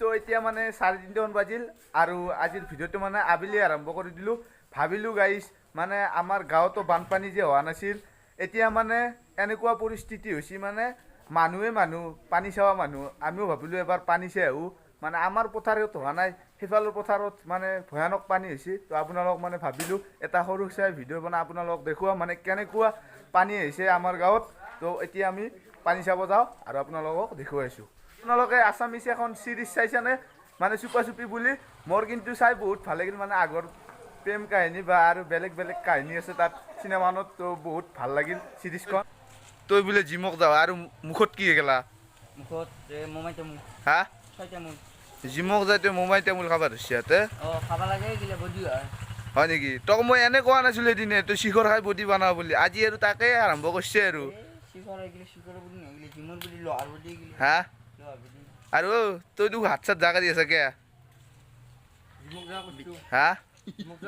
তো এতিয়া মানে চাৰে তিনিটামান বাজিল আৰু আজিৰ ভিডিঅ'টো মানে আবেলি আৰম্ভ কৰি দিলোঁ। ভাবিলোঁ গাইছ মানে আমাৰ গাঁৱতো বানপানী যে হোৱা নাছিল, এতিয়া মানে এনেকুৱা পৰিস্থিতি হৈছে মানে মানুহে মানুহ, পানী চাৱা মানুহ, আমিও ভাবিলোঁ এবাৰ পানী চাই আহোঁ। মানে আমাৰ পথাৰত হোৱা নাই, সিফালৰ পথাৰত মানে ভয়ানক পানী হৈছে, তো আপোনালোক মানে ভাবিলোঁ এটা সৰু চাই ভিডিঅ' বনাই আপোনালোকক দেখুৱাম মানে কেনেকুৱা পানী আহিছে আমাৰ গাঁৱত। তো এতিয়া আমি পানী চাব যাওঁ আৰু আপোনালোকক দেখুৱাইছোঁ। আপোনালোকে আছামিছ এখন চিৰিজ চাইছেনে? মানে চুপা চুপি বুলি। মোৰ কিন্তু চাই বহুত ভালো লাগিল মানে আগৰ প্ৰেম কাহিনী বা আৰু বেলেগ বেলেগ কাহিনী আছে তাত চিনেমানত তো বহুত ভালো লাগিল চিৰিজখন তই বোলে জিমক যাওঁ আৰু মুখত কি গেলা মুখত হা? জিমক যাই তই মোমাই তামোল খাব ধৰিছে ইয়াতে? অঁ খাব লাগে এইগিলা বডি হয়। হয় নেকি? তোক মই এনে কোৱা নাছিলোঁ এদিনে তই শিখৰ খাই বডি বনাও বুলি। আজি আৰু তাকে আৰম্ভ কৰিছে আৰু। হা? বুলি আৰু তই হাত চাত জাগা দি আছা কে? হা? জিমক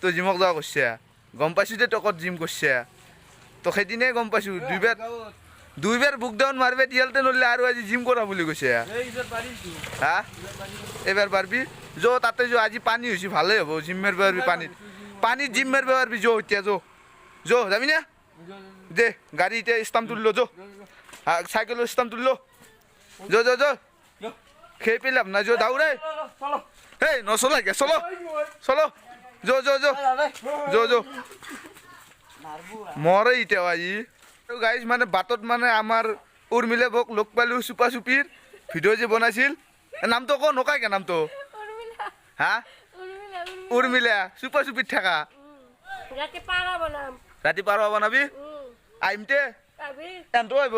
কৰিছোঁ জিমক যাওঁ কৰিছে গম পাইছোঁ যে তই ক'ত জিম কৰিছে। তো সেইদিনে গম পাইছোঁ দুইবাৰ দুইবাৰ বুক ডাউন মাৰিবে তিয়ালতে নলে আৰু আজি জিম কৰা বুলি কৈছে। হা? এইবাৰ পাৰবি? যো তাতে যো আজি পানী হৈছে ভালেই হ'ব জিম মাৰিব পাৰবি পানীত। পানীত জিম মাৰিব পাৰবি যো এতিয়া যো। যো যাবি না? দে গাড়ী এতিয়া ষ্টাম্প তুলিলো যো। চাইকেলৰ ষ্টাম্প তুলিলো। যো যো যো। খেয়ে পেলাম। না যো দাউৰে চলো হেই নচলা কে চলো চলো। যো যো যো। যো যো। মৰে এতিয়া আজি গাইজ মানে বাটত মানে আমাৰ উৰ্মিলে বক লগ পালোঁ চুপা চুপিৰ ভিডিঅ' যে বনাইছিল। নামটো ক নকাইকে নামটো উর্মিলা। হা? উর্মিলা উৰ্মিলা চুপা চুপিত থাকা রাতে পাড়া বানাম। ৰাতি পাৰ বনাবি? হুম আহিমতে এনটো আহিব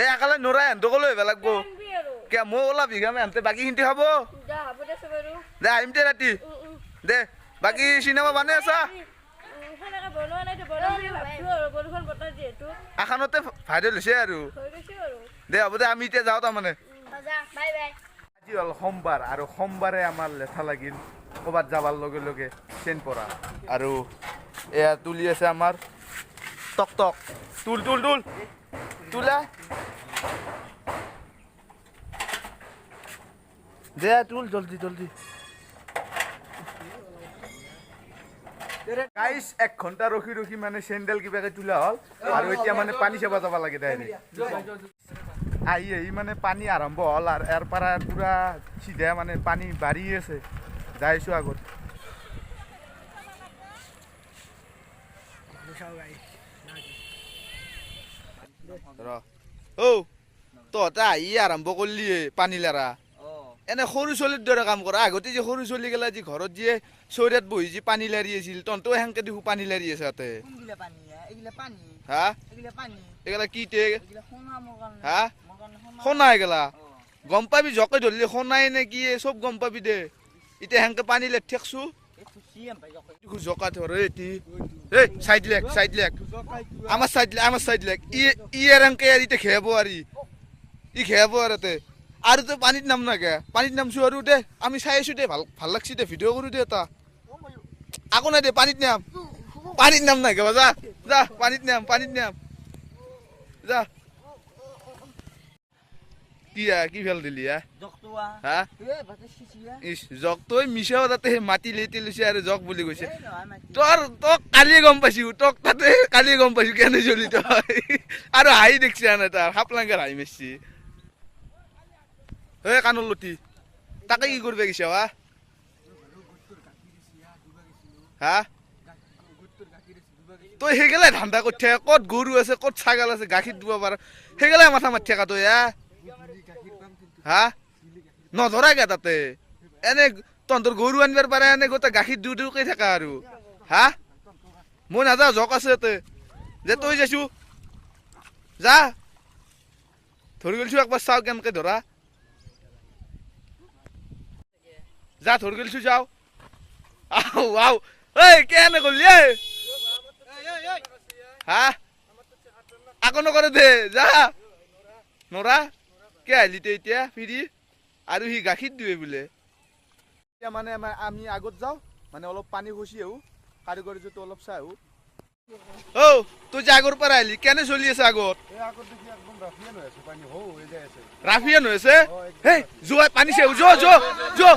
এই একালে নৰা লৈ আহিব লাগব। আনবি আৰু। কে মই ওলাবি গামে এনতে বাকী খাব হ'ব। দে বাৰু দে ৰাতি। দে বাকী চিনেমা বনাই আছা? আখানতে ভাইৰেল হৈছে আৰু। দে হ'ব দে আমি এতিয়া যাওঁ তাৰমানে। আজি হ'ল সোমবাৰ আৰু সোমবাৰে আমাৰ লেঠা লাগিল। ক'ৰবাত যাবৰ লগে লগে চেন পৰা। আৰু এয়া তুলি আছে আমাৰ টক টক তুল তুল তুল তুলা দে তুল জলদি জলদি গাইছ এক ঘণ্টা ৰখি ৰখি মানে চেণ্ডেল কিবাকে তোলা হ'ল। আৰু এতিয়া মানে পানী চাব যাব লাগে ডাইৰেক্ট আহি আহি মানে পানী আৰম্ভ হ'ল আৰু ইয়াৰ পৰা পূৰা চিধা মানে পানী বাঢ়ি আছে। যাইছোঁ আগত। ৰ। ঔ তহঁতে আহি আৰম্ভ কৰিলি পানী লাৰা। অঁ। এনে সৰু ছোৱালীৰ দৰে কাম কৰা। আগতে যে সৰু ছোৱালীগিলা যে ঘৰত যে চৌৰাত বহি যে পানী লাৰি আছিল তহঁতেও সেনকে দেখো পানী লাৰি আছে তাতে। হে? এইগিলা এইগিলা কি তে? এইগিলা হা? সোণা সোণা গম পাবি জকে ধৰিলে সোণাই নে কি চব গম পাবি দে। এতিয়া সেনকে পানী লেট থাকছো এই খুচি এম পাই যাওক জকা ধৰে এটি এই চাইড লেগ চাইড লেগ আমার সাইড লেগ আমার সাইড লেগ ই ই এরঙ্কে আর ইতে খেয়াবো আর ই। খেয়াবো আর এতে। আৰু তো পানীত নাম না কে পানীত নামছো আৰু দে। আমি চাই আছো দে, ভালো ভালো লাগছি দে ভিডিঅ' কৰো দে এটা। আকৌ নাই দে পানীত নাম। পানীত নাম কে যা যা পানীত নাম পানীত নাম। যা। কি আ কি ফেল দিলি আ জকটোৱা হা? এই বাটে চিচিয়া ইছ জক তই মিছাও তাতে মাটি লেটি লৈছে আৰু জক বুলি কৈছে। নহয় তোক কালি গম পাইছো তোক তাতে কালি গম পাইছো কেনে চলি তই? আৰু হাঁহি দেখছি আনে তাৰ হাপলাংগাৰ হাঁহি মাৰছি হে কাণৰ লতি তাকে কি কৰিব গৈছে হা? হা? তই সেইগেলাই ধান্দা কৰি থাক ক'ত গৰু আছে ক'ত ছাগল আছে গাখীৰ দিব পাৰ। সেইগেলাই মাথা মাৰি থাকা তই হা? হা? নধৰাগে তাতে। এনে তহঁতৰ গৰু আনিবাৰ পাৰে, এনে গোটেই গাখীৰ দিওঁ দিওঁকৈ থাকা আৰু। হা? মই নাযাওঁ জক আছে ইয়াতে যে তই যাইছো। যা। ধৰি গৈছো একবাৰ চাওঁ কেনেকে ধৰা। যা, ধৰি গৈছো যাওঁ। আও আও। ঐ কেনে ঐ হা? আকৌ নকৰে দে, যা। নৰা। কে আহিলি তে এতিয়া ফিৰি? আৰু সি গাখীৰ দিয়ে বোলে। এতিয়া মানে আমি আগত যাওঁ মানে অলপ পানী খচি আহোঁ কাৰিকৰীটো অলপ চাই আহোঁ। ও তই যে আগর পৰা আইলি কেন চলি আছে আগত? রাফিয়ান হৈ আছে হেই জো পানি জো জো জো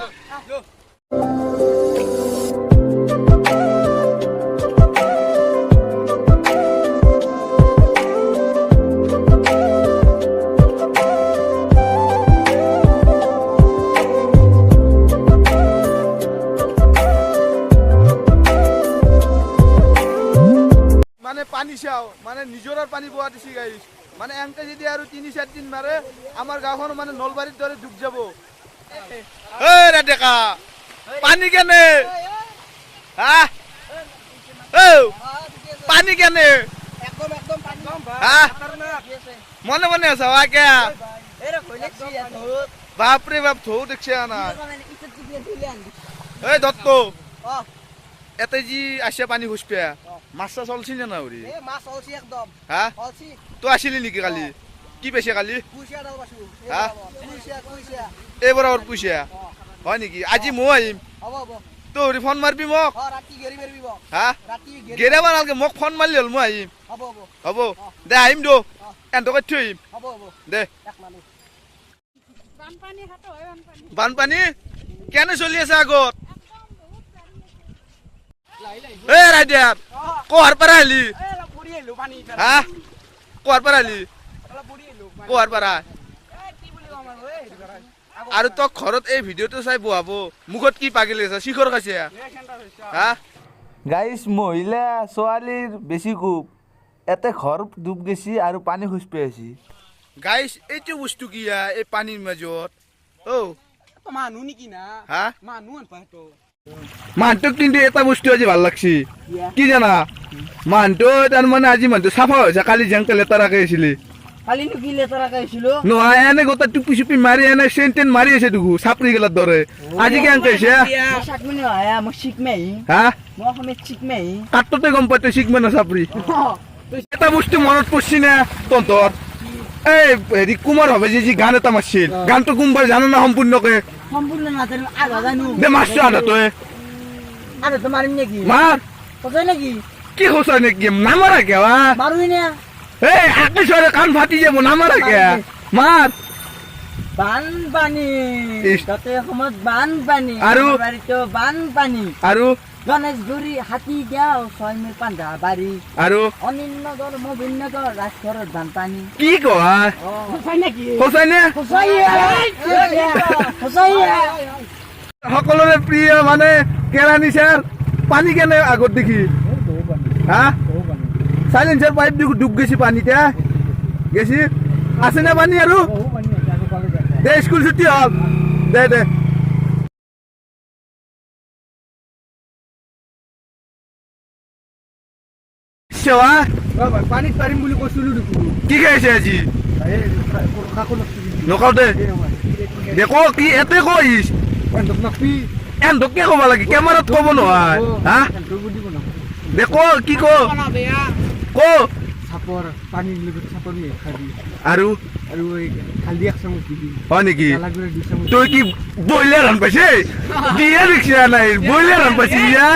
পানি চাও মানে নিজৰাৰ পানী বোৱা দিছি গাইছ। মানে এনকে যদি আৰু তিনি চাৰি দিন মাৰে আমাৰ গাঁওখন মানে নলবাৰীৰ দৰে ডুব যাব। ডেকা পানী কেনে? হা? পানী কেনে? মনে মনে আছা হা কে বাপৰে বাপ থৌ দেখছে না আনি। এই দত্ত। এতে যি আসে পানী খুচপে মাছ চাছ চলছিল না এই মাছ অলছি একদম। হা? অলছি। তই আছিলি নেকি কালি? কি পাইছে কালি? কুচিয়া ডাল পাইছো। হা? কুচিয়া কুচিয়া হয় নেকি? আজি ময়ো আহিম। হ'ব তই ফোন মাৰবি মোক? অ ৰাতি গেৰি মাৰিব হা? ৰাতি গেৰি গেৰাবা নালাগে মোক ফোন মাৰলি হ'ল মই আহিম। হ'ব দে আহিম দো। এহঁতকে থৈ আহিম। হ'ব হ'ব। দে। বানপানী? কেনে চলি আছে আগত এ ৰাইডিয়াৰ কোহাৰ পৰা আহিলি এই অলপ ফুৰি আহিলো পানী হা কোহাৰ পৰা আহিলি অলপ ফুৰি আহিলো কোহাৰ পৰা এই কি বুলি ক'ম আৰু তই ঘৰত এই ভিডিঅ'টো চাই বহাব মুখত কি পাগিলি আছে শিখৰ খাইছে হা গাইছ মহিলা ছোৱালীৰ বেছি কোপ এতে ঘৰ ডুব গেছি আৰু পানী খোজ পেছি গাইছ এইটো বস্তু কি হা, এই পানীৰ মাজত অ মানুহ নেকি না হা মানুহ আনপা কিন্তু এটা বস্তু আজি ভালো লাগছি। কি জানা? মানুহটো তাৰমানে আজি মানুহটো চাফা হৈছে কালি যেংকে লেতেৰাকে আছিলি কালিনো কি লেতেৰা কৈছিলো নহয় এনে গোটেই টুপি চুপি মাৰি এনে চেন টেন মাৰি আছে দেখো চাপৰি গেলাৰ দৰে আজি আহি কাটতে গম পাই তই শিকমে না চাপৰি? এটা বস্তু মনত পৰছি না? তহঁতৰ? এই হেৰি কুমাৰ ভাবে যে যি গান এটা মাৰছিল। গানটো কোনবাৰ জানো না সম্পূৰ্ণকে? সম্পূৰ্ণ নাজানো আধা জানো দে মাৰছো আধা তই আধা তো মাৰিম নেকি মাৰ? সঁচাই নেকি কি কৈছ নেকি? নামাৰা কেৱা মাৰোই নে এই আকেশৰে কাণ ফাটি যাব নামাৰা কে মাৰ? বানপানী। তাতে সময়ত বানপানী আৰু? বাৰীতো বানপানী। আৰু? গণেশগুৰি হাতী গাঁও ছয় মিল পান্ধা বাৰী। আৰু? অনিল নগৰ মবিন নগৰ ৰাজঘৰত বানপানী। কি কোৱা সঁচাই নেকি? সঁচাই নে? সঁচাই সকলোৰে প্ৰিয় মানে কেৰাণী ছাৰ পানী কেনে আগত দেখি হা চাইলেঞ্চাৰ পাইপ ডুব গেছি পানীতে গেছি আছে নে পানী আৰু দে স্কুল ছুটি হ'ল দে দে পানীত পাৰিম বুলি কৈছিলো কি খাইছে আজি নকওঁ দে দে কি এতে নাপি এহঁতক কি ক'ব লাগে? কেমেৰাত ক'ব নহয় হা? দে ক কি? ক? চাপৰ পানীৰ লগত চাপৰ নি খাবি। আৰু? আৰু এই এক চামুচ দিবি। হয় নেকি? তই কি ব্ৰইলাৰ ৰান পাইছে? দিয়ে দেখিছা নাই ব্ৰইলাৰ ৰান পাইছে ইয়া?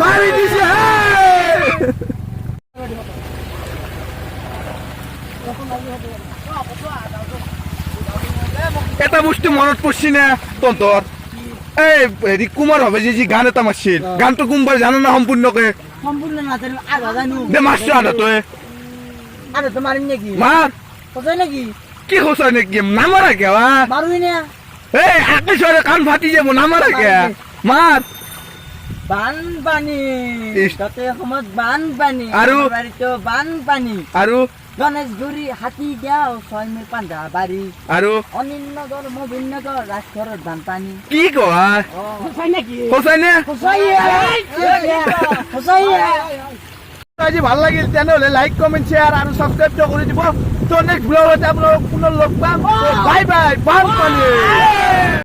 মাৰি দিছে হে! এটা বস্তু মনত পৰছি না? তহঁতৰ এই হেৰি কুমাৰ ভাবে যে যি গান এটা মাৰছিল। গানটো কোনবাৰ জানো না সম্পূৰ্ণকে? দে মাৰছো আধা তই। আধা তো মাৰিম নেকি? মাৰ। কি নেকি? নামাৰা কাণ ফাটি যাব নামাৰা কে মাৰ। বানপানী তাতে সময়ত বানপানী আৰু? বানপানী আৰু গণেশগুৰি হাতী গাঁও মিল পান্ধা বাৰী আৰু অনিল নগৰ মবিন নগৰ ৰাজঘৰত বানপানী কি কোৱা সঁচাই নেকি? সঁচাই নে? সঁচাই আজি ভালো লাগিল তেনেহ'লে লাইক কমেণ্ট শ্বেয়াৰ আৰু ছাবস্ক্ৰাইবটো কৰি দিব। ত' নেক্সট ব্লগত আপোনালোকক পুনৰ লগ পাম। বাই বাই বানপানী।